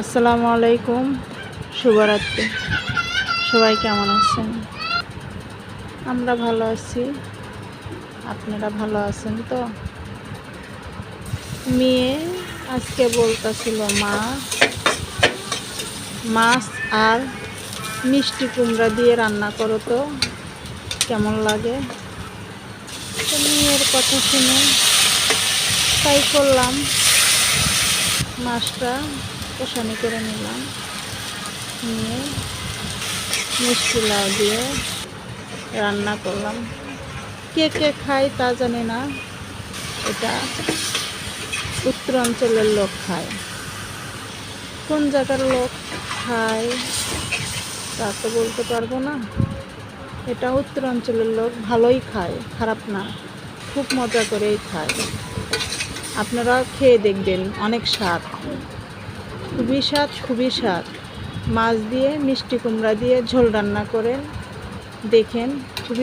আসসালামু আলাইকুম, শুভরাত্রি। সবাই কেমন আছেন? আমরা ভালো আছি। আপনারা ভালো আছেন তো? মেয়ে আজকে বলতেছিল মা মাছ আর মিষ্টি কুমড়া দিয়ে রান্না করো তো, কেমন লাগে? মেয়ের কথা শুনে তাই করলাম মাছটা। কষানি করে নিলাম। নিয়ে মিষ্টি লাউ দিয়ে রান্না করলাম। কে কে খায় তা জানি না। এটা উত্তর অঞ্চলের লোক খায়। কোন জায়গার লোক খায় তা তো বলতে পারব না। এটা উত্তর অঞ্চলের লোক ভালোই খায়, খারাপ না। খুব মজা করেই খায়। আপনারা খেয়ে দেখবেন, অনেক স্বাদ। খুবই স্বাদ খুবই স্বাদ। মাছ দিয়ে মিষ্টি কুমড়া দিয়ে ঝোল রান্না করেন। দেখেন খুবই